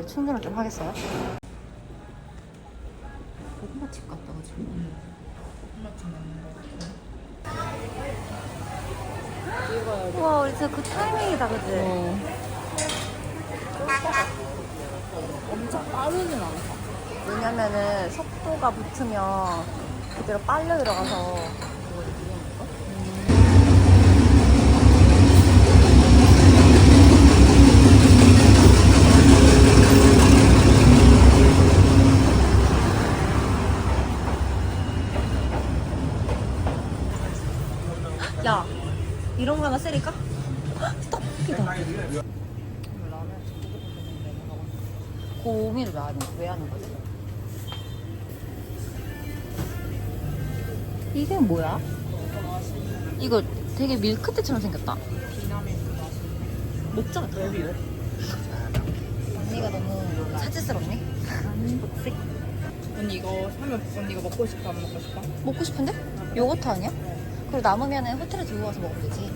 월렛을 충전을 좀 하겠어요? 고구마 칩 같다, 그지? 우와, 우리 진짜 그 타이밍이다, 그지? 엄청 빠르진 않다. 왜냐면은 속도가 붙으면 그대로 빨려 들어가서 야 이런 거 하나 세릴까? 스톱이다 고민을 왜 하는, 왜 하는 거지? 이게 뭐야? 이거 되게 밀크티처럼 생겼다. 먹자. 언니가 너무 사치스럽니? 어떡해? 언니 이거 사면 언니 이거 먹고 싶어 안 먹고 싶어? 먹고 싶은데? 요거트 아니야? 그리고 남으면 호텔에 들고 가서 먹으면 되지.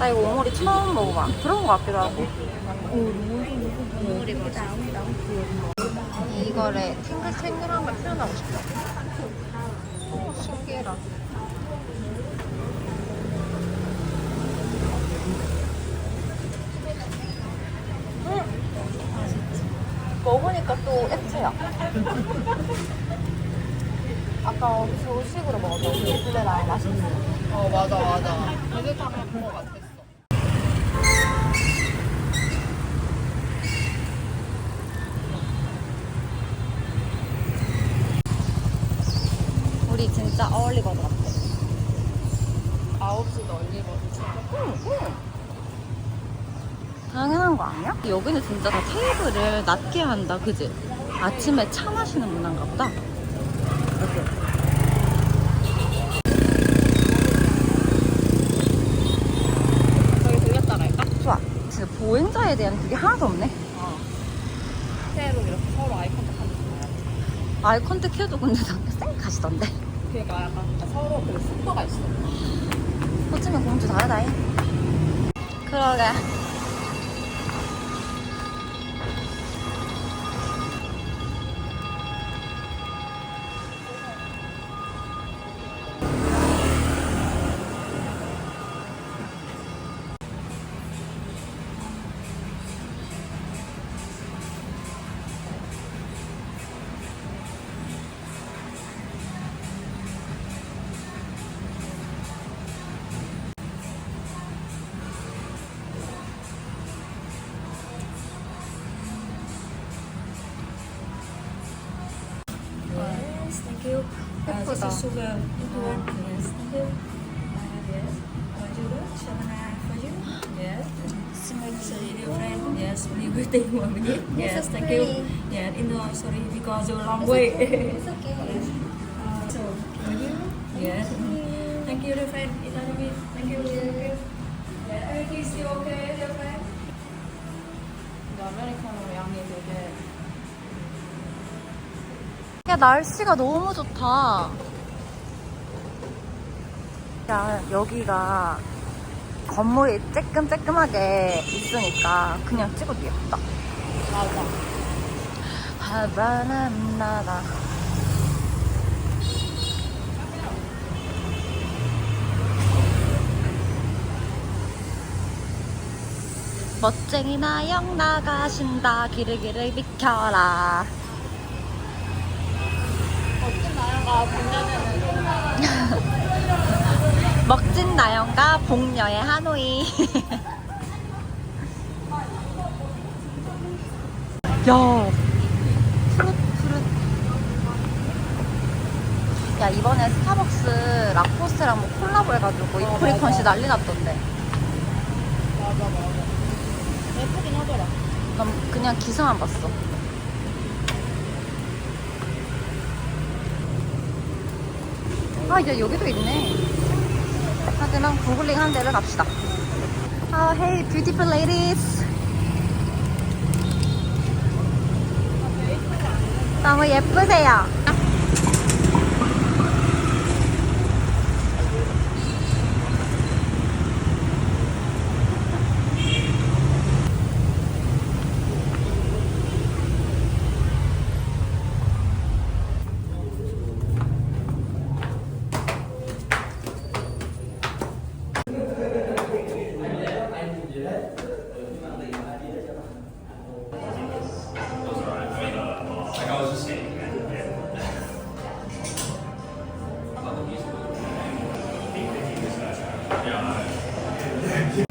나 이거 오모리 처음 먹어봐. 그런 거 같기도 하고. 오모리 맛있어. 이거를 탱글탱글한 걸 표현하고 싶다. 신기해라. 음! 먹으니까 또 액체야. 아까 조식으로 먹었던 그 블레랑 맛있는 거. 어 맞아 맞아. 비슷한 거 같았 우리 진짜 어울리거드 같아. 9시도 얼리거든. 당연한 거 아니야? 여기는 진짜 다 테이블을 낮게 한다, 그지? 아침에 차 마시는 문화인가 보다. 좋아. 진짜 보행자에 대한 그게 하나도 없네. 어. 새로 이렇게 서로 아이 컨택 하는 거야. 아이 컨택 해도 근데 쌩 가시던데. 그러니까 약간 서로 그 속도가 있어. 호치민 공주 다르다잉. 그러게. Tapos, isugal. Yes. Yes. Yes. Yes. Yes, you will Yes. one minute. Yes, thank you. Yeah, in the sorry because you're a long way. It's okay. Yes. Uh, so, for you? Yes. Thank you, friend. Thank you. Yeah, everything is okay. 야, 날씨가 너무 좋다. 야, 여기가 건물이 쬐끔쬐끔하게 있으니까 그냥 찍어도 예쁘다. 맞아. 하바나 나다. 멋쟁이 나영 나가신다 기르기를 비켜라 어떤 나라가 보냐면은 먹진 나영과 복녀의 하노이 야 푸릇 푸릇 야 이번에 스타벅스 라코스테랑 뭐 콜라보 해가지고 이 프리컨시 난리 났던데. 맞아 맞아. 예쁘긴 하더라. 난 그냥 기사만 봤어. 아 이제 여기도 있네. 하지만 구글링 한 데를 갑시다. 아 hey beautiful ladies. 너무 예쁘세요.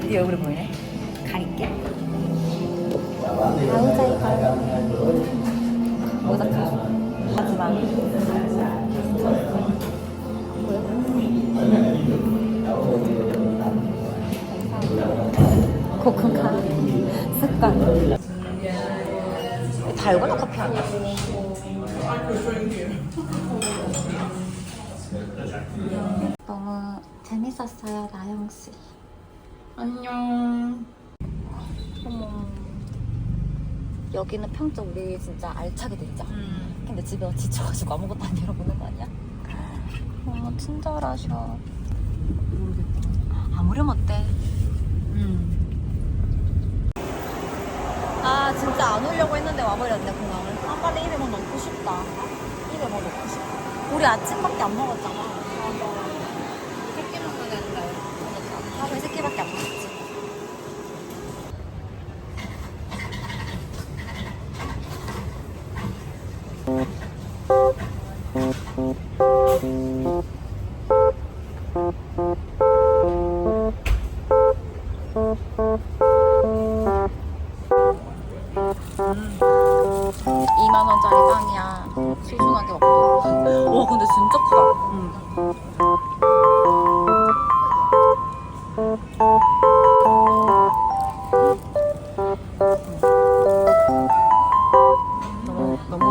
네 얼굴이 보이네. 가릴게. 아우자이 가요. 모자 껴줘. 하지만. 고kun카 습관. 달고나 커피 아니야? 너무 재밌었어요, 나영 씨. 안녕. 어머. 여기는 평점 우리 진짜 알차게 들자. 음. 근데 집에 와 지쳐가지고 아무것도 안 열어보는 거 아니야? 너무 친절하셔. 아무렴 어때? 음. 아 진짜 안 오려고 했는데 와버렸네 공항을. 아 빨리 입에 뭐 넣고 싶다. 입에 뭐 넣고 싶다. 우리 아침밖에 안 먹었잖아. 나의 빵이야. 소중한게 먹고. 와, 근데 진짜 크다. 음.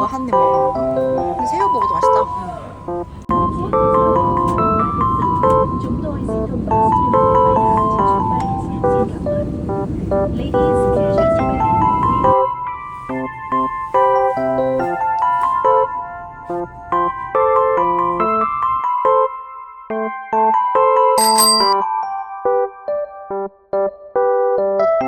한입 먹어도 맛있다. 음.